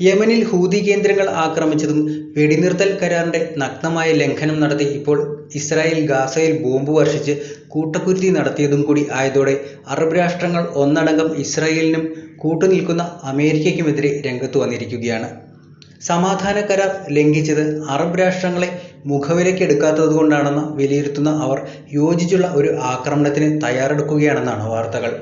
യെമനിൽ Houthi കേന്ദ്രങ്ങൾ ആക്രമിച്ചതും വെടിനിർത്തൽ കരാറിന്റെ നഗ്നമായ ലംഘനം നടത്തി ഇപ്പോൾ ഇസ്രായേൽ ഗാസയിൽ ബോംബ് വർഷിച്ച് കൂട്ടക്കുരുതി നടത്തിയതും കൂടി ആയതോടെ അറബ് രാഷ്ട്രങ്ങൾ ഒന്നടങ്കം ഇസ്രായേലിനും കൂട്ടുനിൽക്കുന്ന അമേരിക്കയ്ക്കുമെതിരെ രംഗത്ത് വന്നിരിക്കുകയാണ്. സമാധാന കരാർ ലംഘിച്ചത് അറബ് രാഷ്ട്രങ്ങളെ മുഖവിലക്കെടുക്കാത്തതുകൊണ്ടാണെന്ന് വിലയിരുത്തുന്ന അവർ യോജിച്ചുള്ള ഒരു ആക്രമണത്തിന് തയ്യാറെടുക്കുകയാണെന്നാണ് വാർത്തകൾ.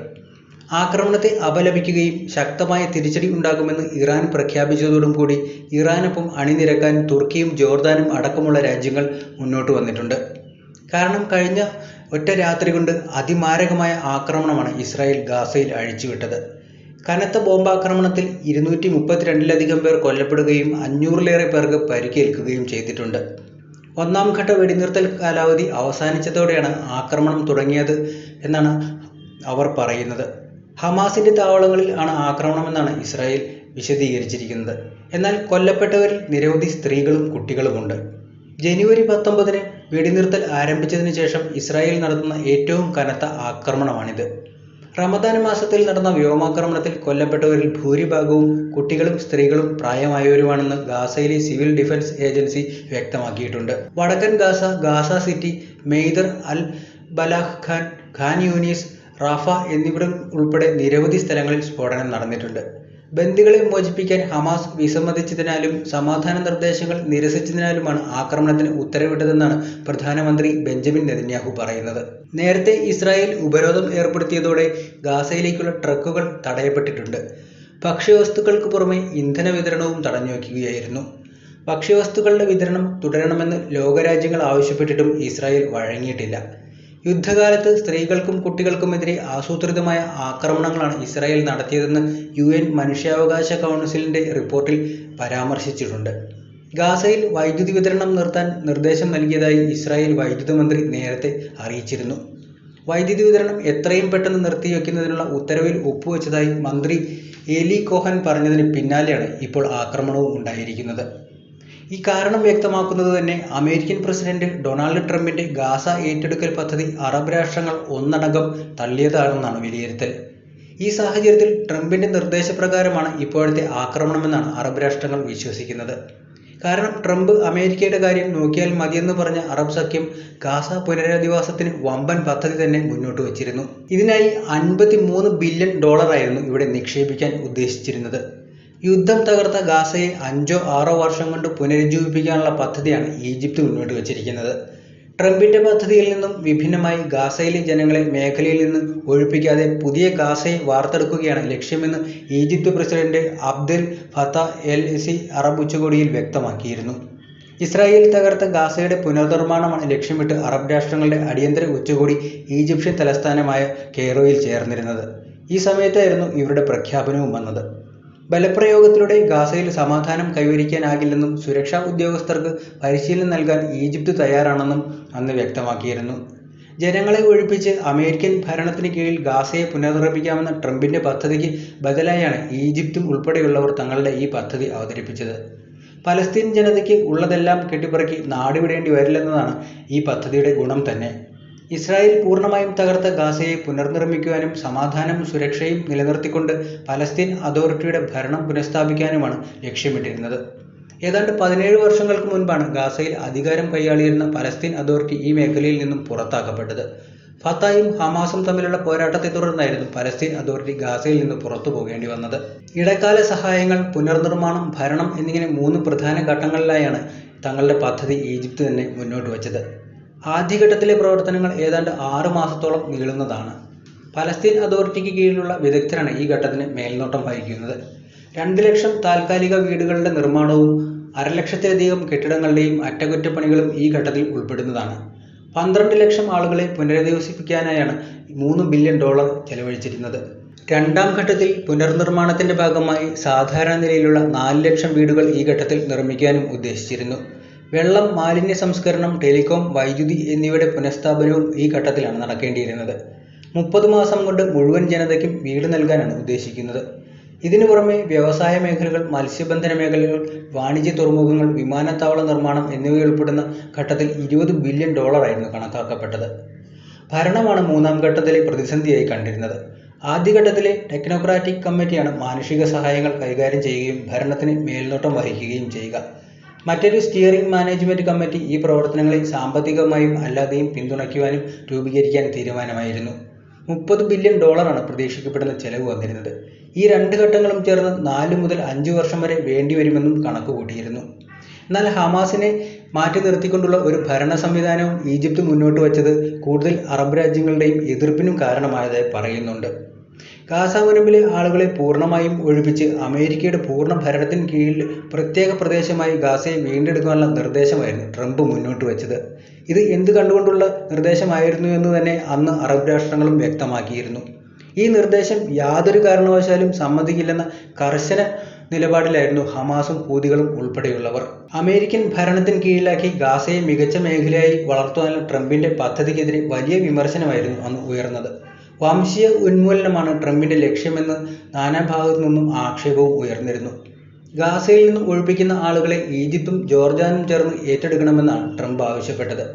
ആക്രമണത്തെ അപലപിക്കുകയും ശക്തമായ തിരിച്ചടി ഉണ്ടാകുമെന്ന് ഇറാൻ പ്രഖ്യാപിച്ചതോടും കൂടി ഇറാനൊപ്പം അണിനിരക്കാൻ തുർക്കിയും ജോർദാനും അടക്കമുള്ള രാജ്യങ്ങൾ മുന്നോട്ട് വന്നിട്ടുണ്ട്. കാരണം കഴിഞ്ഞ ഒറ്റ രാത്രി കൊണ്ട് അതിമാരകമായ ആക്രമണമാണ് ഇസ്രായേൽ ഗാസയിൽ അഴിച്ചുവിട്ടത്. കനത്ത ബോംബാക്രമണത്തിൽ ഇരുന്നൂറ്റി മുപ്പത്തിരണ്ടിലധികം പേർ കൊല്ലപ്പെടുകയും അഞ്ഞൂറിലേറെ പേർക്ക് പരിക്കേൽക്കുകയും ചെയ്തിട്ടുണ്ട്. ഒന്നാം ഘട്ട വെടിനിർത്തൽ കാലാവധി അവസാനിച്ചതോടെയാണ് ആക്രമണം തുടങ്ങിയത് എന്നാണ് അവർ പറയുന്നത്. ഹമാസിന്റെ താവളങ്ങളിൽ ആണ് ആക്രമണമെന്നാണ് ഇസ്രായേൽ വിശദീകരിച്ചിരിക്കുന്നത്. എന്നാൽ കൊല്ലപ്പെട്ടവരിൽ നിരവധി സ്ത്രീകളും കുട്ടികളുമുണ്ട്. ജനുവരി പത്തൊമ്പതിന് വെടിനിർത്തൽ ആരംഭിച്ചതിന് ശേഷം ഇസ്രായേൽ നടത്തുന്ന ഏറ്റവും കനത്ത ആക്രമണമാണിത്. റമദാൻ മാസത്തിൽ നടന്ന വ്യോമാക്രമണത്തിൽ കൊല്ലപ്പെട്ടവരിൽ ഭൂരിഭാഗവും കുട്ടികളും സ്ത്രീകളും പ്രായമായവരുമാണെന്ന് ഗാസയിലെ സിവിൽ ഡിഫൻസ് ഏജൻസി വ്യക്തമാക്കിയിട്ടുണ്ട്. വടക്കൻ Gaza Gaza city മെയ്ദർ al Balah Khan Khan Younis Rafah എന്നിവിടം ഉൾപ്പെടെ നിരവധി സ്ഥലങ്ങളിൽ സ്ഫോടനം നടന്നിട്ടുണ്ട്. ബന്ദികളെ മോചിപ്പിക്കാൻ ഹമാസ് വിസമ്മതിച്ചതിനാലും സമാധാന നിർദ്ദേശങ്ങൾ നിരസിച്ചതിനാലുമാണ് ആക്രമണത്തിന് ഉത്തരവിട്ടതെന്നാണ് പ്രധാനമന്ത്രി ബെഞ്ചമിൻ നെതന്യാഹു പറയുന്നത്. നേരത്തെ ഇസ്രായേൽ ഉപരോധം ഏർപ്പെടുത്തിയതോടെ ഗാസയിലേക്കുള്ള ട്രക്കുകൾ തടയപ്പെട്ടിട്ടുണ്ട്. ഭക്ഷ്യവസ്തുക്കൾക്ക് പുറമെ ഇന്ധന വിതരണവും തടഞ്ഞു വയ്ക്കുകയായിരുന്നു ഭക്ഷ്യവസ്തുക്കളുടെ വിതരണം തുടരണമെന്ന് ലോകരാജ്യങ്ങൾ ആവശ്യപ്പെട്ടിട്ടും ഇസ്രായേൽ വഴങ്ങിയിട്ടില്ല. യുദ്ധകാലത്ത് സ്ത്രീകൾക്കും കുട്ടികൾക്കുമെതിരെ ആസൂത്രിതമായ ആക്രമണങ്ങളാണ് ഇസ്രായേൽ നടത്തിയതെന്ന് യു എൻ മനുഷ്യാവകാശ കൗൺസിലിന്റെ റിപ്പോർട്ടിൽ പരാമർശിച്ചിട്ടുണ്ട്. ഗാസയിൽ വൈദ്യുതി വിതരണം നിർത്താൻ നിർദ്ദേശം നൽകിയതായി ഇസ്രായേൽ വൈദ്യുത മന്ത്രി നേരത്തെ അറിയിച്ചിരുന്നു. വൈദ്യുതി വിതരണം എത്രയും പെട്ടെന്ന് നിർത്തിവെക്കുന്നതിനുള്ള ഉത്തരവിൽ ഒപ്പുവെച്ചതായി മന്ത്രി എലി കോഹൻ പറഞ്ഞതിന് പിന്നാലെയാണ് ഇപ്പോൾ ആക്രമണവും ഉണ്ടായിരിക്കുന്നത്. ഈ കാരണം വ്യക്തമാക്കുന്നത് തന്നെ അമേരിക്കൻ പ്രസിഡന്റ് ഡൊണാൾഡ് ട്രംപിന്റെ ഗാസ ഏറ്റെടുക്കൽ പദ്ധതി അറബ് രാഷ്ട്രങ്ങൾ ഒന്നടങ്കം തള്ളിയതാണെന്നാണ് വിലയിരുത്തൽ. ഈ സാഹചര്യത്തിൽ ട്രംപിന്റെ നിർദ്ദേശപ്രകാരമാണ് ഇപ്പോഴത്തെ ആക്രമണമെന്നാണ് അറബ് രാഷ്ട്രങ്ങൾ വിശ്വസിക്കുന്നത്. കാരണം ട്രംപ് അമേരിക്കയുടെ കാര്യം നോക്കിയാൽ മതിയെന്ന് പറഞ്ഞ അറബ് സഖ്യം ഗാസ പുനരധിവാസത്തിന് വമ്പൻ പദ്ധതി തന്നെ മുന്നോട്ട് വച്ചിരുന്നു. ഇതിനായി അൻപത്തി ബില്യൺ ഡോളറായിരുന്നു ഇവിടെ നിക്ഷേപിക്കാൻ ഉദ്ദേശിച്ചിരുന്നത്. യുദ്ധം തകർത്ത ഗാസയെ അഞ്ചോ ആറോ വർഷം കൊണ്ട് പുനരുജ്ജീവിപ്പിക്കാനുള്ള പദ്ധതിയാണ് ഈജിപ്ത് മുന്നോട്ട് വച്ചിരിക്കുന്നത്. ട്രംപിന്റെ പദ്ധതിയിൽ നിന്നും വിഭിന്നമായി ഗാസയിലെ ജനങ്ങളെ മേഖലയിൽ നിന്ന് ഒഴിപ്പിക്കാതെ പുതിയ ഗാസയെ വാർത്തെടുക്കുകയാണ് ലക്ഷ്യമെന്ന് Egypt president Abdul Fattah El Si Arab ഉച്ചകോടിയിൽ വ്യക്തമാക്കിയിരുന്നു. ഇസ്രായേൽ തകർത്ത ഗാസയുടെ പുനർനിർമ്മാണമാണ് ലക്ഷ്യമിട്ട് അറബ് രാഷ്ട്രങ്ങളുടെ അടിയന്തര ഉച്ചകോടി ഈജിപ്ഷ്യൻ തലസ്ഥാനമായ കെയ്റോയിൽ ചേർന്നിരുന്നത്. ഈ സമയത്തായിരുന്നു ഇവരുടെ പ്രഖ്യാപനവും വന്നത്. ബലപ്രയോഗത്തിലൂടെ ഗാസയിൽ സമാധാനം കൈവരിക്കാനാകില്ലെന്നും സുരക്ഷാ ഉദ്യോഗസ്ഥർക്ക് പരിശീലനം നൽകാൻ ഈജിപ്ത് തയ്യാറാണെന്നും അന്ന് വ്യക്തമാക്കിയിരുന്നു. ജനങ്ങളെ ഒഴിപ്പിച്ച് അമേരിക്കൻ ഭരണത്തിന് കീഴിൽ ഗാസയെ പുനർനിർമ്മിക്കാമെന്ന ട്രംപിന്റെ പദ്ധതിക്ക് ബദലായാണ് ഈജിപ്തും ഉൾപ്പെടെയുള്ളവർ തങ്ങളുടെ ഈ പദ്ധതി അവതരിപ്പിച്ചത്. പലസ്തീൻ ജനതയ്ക്ക് ഉള്ളതെല്ലാം കെട്ടിപ്പറക്കി നാടുവിടേണ്ടി വരില്ലെന്നതാണ് ഈ പദ്ധതിയുടെ ഗുണം തന്നെ. ഇസ്രായേൽ പൂർണമായും തകർത്ത ഗാസയെ പുനർനിർമ്മിക്കുവാനും സമാധാനവും സുരക്ഷയും നിലനിർത്തിക്കൊണ്ട് പലസ്തീൻ അതോറിറ്റിയുടെ ഭരണം പുനഃസ്ഥാപിക്കാനുമാണ് ലക്ഷ്യമിട്ടിരുന്നത്. ഏതാണ്ട് പതിനേഴ് വർഷങ്ങൾക്ക് മുൻപാണ് ഗാസയിൽ അധികാരം കൈയാളിയിരുന്ന പലസ്തീൻ അതോറിറ്റി ഈ മേഖലയിൽ നിന്നും പുറത്താക്കപ്പെട്ടത്. ഫത്തായും ഹമാസും തമ്മിലുള്ള പോരാട്ടത്തെ തുടർന്നായിരുന്നു പലസ്തീൻ അതോറിറ്റി ഗാസയിൽ നിന്ന് പുറത്തു പോകേണ്ടി വന്നത്. ഇടക്കാല സഹായങ്ങൾ പുനർനിർമ്മാണം ഭരണം എന്നിങ്ങനെ മൂന്ന് പ്രധാന ഘട്ടങ്ങളിലായാണ് തങ്ങളുടെ പദ്ധതി ഈജിപ്ത് തന്നെ മുന്നോട്ട് വച്ചത്. ആദ്യഘട്ടത്തിലെ പ്രവർത്തനങ്ങൾ ഏതാണ്ട് ആറു മാസത്തോളം നീളുന്നതാണ്. പലസ്തീൻ അതോറിറ്റിക്ക് കീഴിലുള്ള വിദഗ്ധരാണ് ഈ ഘട്ടത്തിന് മേൽനോട്ടം വഹിക്കുന്നത്. രണ്ട് ലക്ഷം താൽക്കാലിക വീടുകളുടെ നിർമ്മാണവും അരലക്ഷത്തിലധികം കെട്ടിടങ്ങളുടെയും അറ്റകുറ്റപ്പണികളും ഈ ഘട്ടത്തിൽ ഉൾപ്പെടുന്നതാണ്. പന്ത്രണ്ട് ലക്ഷം ആളുകളെ പുനരധിവസിപ്പിക്കാനായാണ് മൂന്ന് ബില്യൺ ഡോളർ ചെലവഴിച്ചിരുന്നത്. രണ്ടാം ഘട്ടത്തിൽ പുനർനിർമ്മാണത്തിന്റെ ഭാഗമായി സാധാരണ നിലയിലുള്ള നാല് ലക്ഷം വീടുകൾ ഈ ഘട്ടത്തിൽ നിർമ്മിക്കാനും ഉദ്ദേശിച്ചിരുന്നു. വെള്ളം മാലിന്യ സംസ്കരണം ടെലികോം വൈദ്യുതി എന്നിവയുടെ പുനഃസ്ഥാപനവും ഈ ഘട്ടത്തിലാണ് നടക്കേണ്ടിയിരുന്നത്. മുപ്പത് മാസം കൊണ്ട് മുഴുവൻ ജനതയ്ക്കും വീട് നൽകാനാണ് ഉദ്ദേശിക്കുന്നത്. ഇതിനു പുറമെ വ്യവസായ മേഖലകൾ മത്സ്യബന്ധന മേഖലകൾ വാണിജ്യ തുറമുഖങ്ങൾ വിമാനത്താവള നിർമ്മാണം എന്നിവയുൾപ്പെടുന്ന ഘട്ടത്തിൽ ഇരുപത് ബില്യൺ ഡോളറായിരുന്നു കണക്കാക്കപ്പെട്ടത്. ഭരണമാണ് മൂന്നാം ഘട്ടത്തിലെ പ്രതിസന്ധിയായി കണ്ടിരുന്നത്. ആദ്യഘട്ടത്തിലെ ടെക്നോക്രാറ്റിക് കമ്മിറ്റിയാണ് മാനുഷിക സഹായങ്ങൾ കൈകാര്യം ചെയ്യുകയും ഭരണത്തിന് മേൽനോട്ടം വഹിക്കുകയും ചെയ്യുക. മറ്റൊരു സ്റ്റിയറിംഗ് മാനേജ്മെന്റ് കമ്മിറ്റി ഈ പ്രവർത്തനങ്ങളെ സാമ്പത്തികമായും അല്ലാതെയും പിന്തുണയ്ക്കുവാനും രൂപീകരിക്കാൻ തീരുമാനമായിരുന്നു. മുപ്പത് ബില്യൺ ഡോളറാണ് പ്രതീക്ഷിക്കപ്പെടുന്ന ചെലവ് വന്നിരുന്നത്. ഈ രണ്ട് ഘട്ടങ്ങളും ചേർന്ന് നാല് മുതൽ അഞ്ച് വർഷം വരെ വേണ്ടിവരുമെന്നും കണക്കുകൂട്ടിയിരുന്നു. എന്നാൽ ഹമാസിനെ മാറ്റി നിർത്തിക്കൊണ്ടുള്ള ഒരു ഭരണ സംവിധാനവും ഈജിപ്ത് മുന്നോട്ട് വച്ചത് കൂടുതൽ അറബ് രാജ്യങ്ങളുടെയും എതിർപ്പിനും കാരണമായതായി പറയുന്നുണ്ട്. ഗാസ മുനമ്പിലെ ആളുകളെ പൂർണമായും ഒഴിപ്പിച്ച് അമേരിക്കയുടെ പൂർണ ഭരണത്തിന് കീഴിൽ പ്രത്യേക പ്രദേശമായി ഗാസയെ വീണ്ടെടുക്കാനുള്ള നിർദ്ദേശമായിരുന്നു ട്രംപ് മുന്നോട്ട് വെച്ചത്. ഇത് എന്ത് കണ്ടുകൊണ്ടുള്ള നിർദ്ദേശമായിരുന്നു എന്ന് തന്നെ അന്ന് അറബ് രാഷ്ട്രങ്ങളും വ്യക്തമാക്കിയിരുന്നു. ഈ നിർദ്ദേശം യാതൊരു കാരണവശാലും സമ്മതിക്കില്ലെന്ന കർശന നിലപാടിലായിരുന്നു ഹമാസും ഹൂതികളും ഉൾപ്പെടെയുള്ളവർ. അമേരിക്കൻ ഭരണത്തിന് കീഴിലാക്കി ഗാസയെ മികച്ച മേഖലയായി വളർത്തുവാനുള്ള ട്രംപിന്റെ പദ്ധതിക്കെതിരെ വലിയ വിമർശനമായിരുന്നു അന്ന് ഉയർന്നത്. വംശീയ ഉന്മൂലനമാണ് ട്രംപിന്റെ ലക്ഷ്യമെന്ന് നാനാഭാഗത്തു നിന്നും ആക്ഷേപവും ഉയർന്നിരുന്നു. ഗാസയിൽ നിന്ന് ഒഴിപ്പിക്കുന്ന ആളുകളെ ഈജിപ്തും ജോർജാനും ചേർന്ന് ഏറ്റെടുക്കണമെന്നാണ് ട്രംപ് ആവശ്യപ്പെട്ടത്.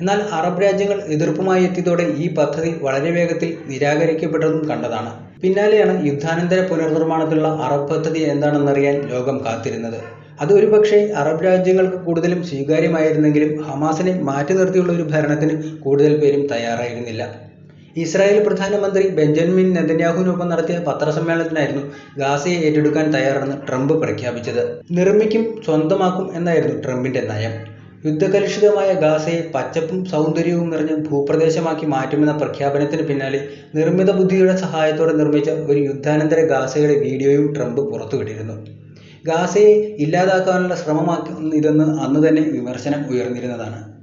എന്നാൽ അറബ് രാജ്യങ്ങൾ എതിർപ്പുമായി എത്തിയതോടെ ഈ പദ്ധതി വളരെ വേഗത്തിൽ നിരാകരിക്കപ്പെട്ടതും കണ്ടതാണ്. പിന്നാലെയാണ് യുദ്ധാനന്തര പുനർനിർമ്മാണത്തിലുള്ള അറബ് പദ്ധതി എന്താണെന്നറിയാൻ ലോകം കാത്തിരുന്നത്. അത് ഒരുപക്ഷെ അറബ് രാജ്യങ്ങൾക്ക് കൂടുതലും സ്വീകാര്യമായിരുന്നെങ്കിലും ഹമാസിനെ മാറ്റി നിർത്തിയുള്ള ഒരു ഭരണത്തിന് കൂടുതൽ പേരും തയ്യാറായിരുന്നില്ല. ഇസ്രായേൽ പ്രധാനമന്ത്രി ബെഞ്ചമിൻ നെതന്യാഹുവിനൊപ്പം നടത്തിയ പത്രസമ്മേളനത്തിനായിരുന്നു ഗാസയെ ഏറ്റെടുക്കാൻ തയ്യാറെന്ന് ട്രംപ് പ്രഖ്യാപിച്ചത്. നിർമ്മിക്കും സ്വന്തമാക്കും എന്നായിരുന്നു ട്രംപിന്റെ നയം. യുദ്ധകലുഷിതമായ ഗാസയെ പച്ചപ്പും സൗന്ദര്യവും നിറഞ്ഞ ഭൂപ്രദേശമാക്കി മാറ്റുമെന്ന പ്രഖ്യാപനത്തിന് പിന്നാലെ നിർമ്മിത ബുദ്ധിയുടെ സഹായത്തോടെ നിർമ്മിച്ച ഒരു യുദ്ധാനന്തര ഗാസയുടെ വീഡിയോയും ട്രംപ് പുറത്തുവിട്ടിരുന്നു. ഗാസയെ ഇല്ലാതാക്കാനുള്ള ശ്രമമാക്കുന്നതെന്ന് അന്ന് തന്നെ വിമർശനം ഉയർന്നിരുന്നതാണ്.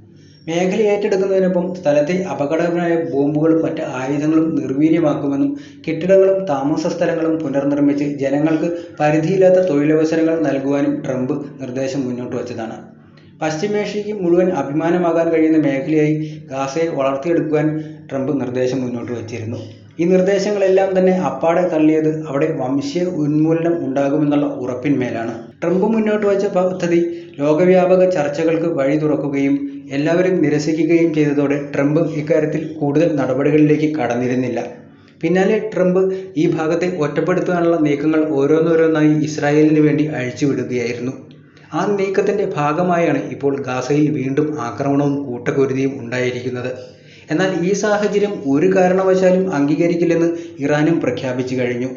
മേഖല ഏറ്റെടുക്കുന്നതിനൊപ്പം സ്ഥലത്തെ അപകടകരമായ ബോംബുകളും മറ്റ് ആയുധങ്ങളും നിർവീര്യമാക്കുമെന്നും കെട്ടിടങ്ങളും താമസ സ്ഥലങ്ങളും പുനർനിർമ്മിച്ച് ജനങ്ങൾക്ക് പരിധിയില്ലാത്ത തൊഴിലവസരങ്ങൾ നൽകുവാനും ട്രംപ് നിർദ്ദേശം മുന്നോട്ട് വച്ചതാണ്. പശ്ചിമേഷ്യയ്ക്ക് മുഴുവൻ അഭിമാനമാകാൻ കഴിയുന്ന മേഖലയായി ഗാസയെ വളർത്തിയെടുക്കുവാൻ ട്രംപ് നിർദ്ദേശം മുന്നോട്ട് വച്ചിരുന്നു. ഈ നിർദ്ദേശങ്ങളെല്ലാം തന്നെ അപ്പാടെ തള്ളിയത് അവിടെ വംശീയ ഉന്മൂലനം ഉണ്ടാകുമെന്നുള്ള ഉറപ്പിന്മേലാണ്. ട്രംപ് മുന്നോട്ട് വച്ച പദ്ധതി ലോകവ്യാപക ചർച്ചകൾക്ക് വഴി തുറക്കുകയും എല്ലാവരും നിരസിക്കുകയും ചെയ്തതോടെ ട്രംപ് ഇക്കാര്യത്തിൽ കൂടുതൽ നടപടികളിലേക്ക് കടന്നിരുന്നില്ല. പിന്നാലെ ട്രംപ് ഈ ഭാഗത്തെ ഒറ്റപ്പെടുത്താനുള്ള നീക്കങ്ങൾ ഓരോന്നോരോന്നായി ഇസ്രായേലിന് വേണ്ടി അഴിച്ചുവിടുകയായിരുന്നു. ആ നീക്കത്തിന്റെ ഭാഗമായാണ് ഇപ്പോൾ ഗാസയിൽ വീണ്ടും ആക്രമണവും കൂട്ടക്കുരുതിയും ഉണ്ടായിരിക്കുന്നത്. എന്നാൽ ഈ സാഹചര്യം ഒരു കാരണവശാലും അംഗീകരിക്കില്ലെന്ന് ഇറാനും പ്രഖ്യാപിച്ചു കഴിഞ്ഞു.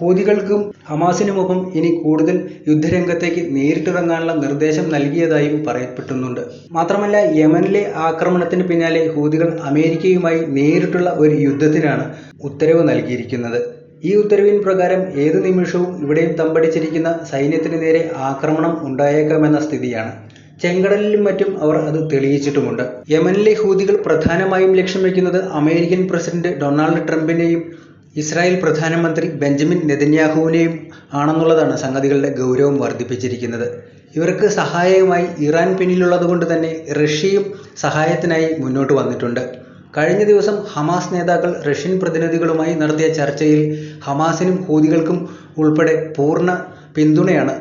ഹൂതികൾക്കും ഹമാസിനുമൊപ്പം ഇനി കൂടുതൽ യുദ്ധരംഗത്തേക്ക് നേരിട്ടിറങ്ങാനുള്ള നിർദ്ദേശം നൽകിയതായും പറയപ്പെടുന്നുണ്ട് മാത്രമല്ല യമനിലെ ആക്രമണത്തിന് പിന്നാലെ ഹൂതികൾ അമേരിക്കയുമായി നേരിട്ടുള്ള ഒരു യുദ്ധത്തിനാണ് ഉത്തരവ് നൽകിയിരിക്കുന്നത്. ഈ ഉത്തരവിൻ പ്രകാരം ഏത് നിമിഷവും ഇവിടെയും തമ്പടിച്ചിരിക്കുന്ന സൈന്യത്തിന് നേരെ ആക്രമണം ഉണ്ടായേക്കാമെന്ന സ്ഥിതിയാണ്. ചെങ്കടലിലും മറ്റും അവർ അത് തെളിയിച്ചിട്ടുമുണ്ട്. യമനിലെ ഹൂതികൾ പ്രധാനമായും ലക്ഷ്യം വയ്ക്കുന്നത് അമേരിക്കൻ പ്രസിഡന്റ് ഡൊണാൾഡ് ട്രംപിനെയും ഇസ്രായേൽ പ്രധാനമന്ത്രി ബെഞ്ചമിൻ നെതന്യാഹുവിനെയും ആണെന്നുള്ളതാണ് സംഗതികളുടെ ഗൗരവം വർദ്ധിപ്പിച്ചിരിക്കുന്നത്. ഇവർക്ക് സഹായകമായി ഇറാൻ പിന്നിലുള്ളതുകൊണ്ട് തന്നെ റഷ്യയും സഹായത്തിനായി മുന്നോട്ട് വന്നിട്ടുണ്ട്. കഴിഞ്ഞ ദിവസം ഹമാസ് നേതാക്കൾ റഷ്യൻ പ്രതിനിധികളുമായി നടത്തിയ ചർച്ചയിൽ ഹമാസിനും ഹൂതികൾക്കും ഉൾപ്പെടെ പൂർണ പിന്തുണയാണ്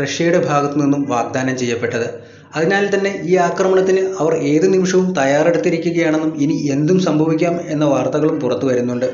റഷ്യയുടെ ഭാഗത്തു നിന്നും വാഗ്ദാനം ചെയ്യപ്പെട്ടത്. അതിനാൽ തന്നെ ഈ ആക്രമണത്തിന് അവർ ഏത് നിമിഷവും തയ്യാറെടുത്തിരിക്കുകയാണെന്നും ഇനി എന്തും സംഭവിക്കാം എന്ന വാർത്തകളും പുറത്തു വരുന്നുണ്ട്.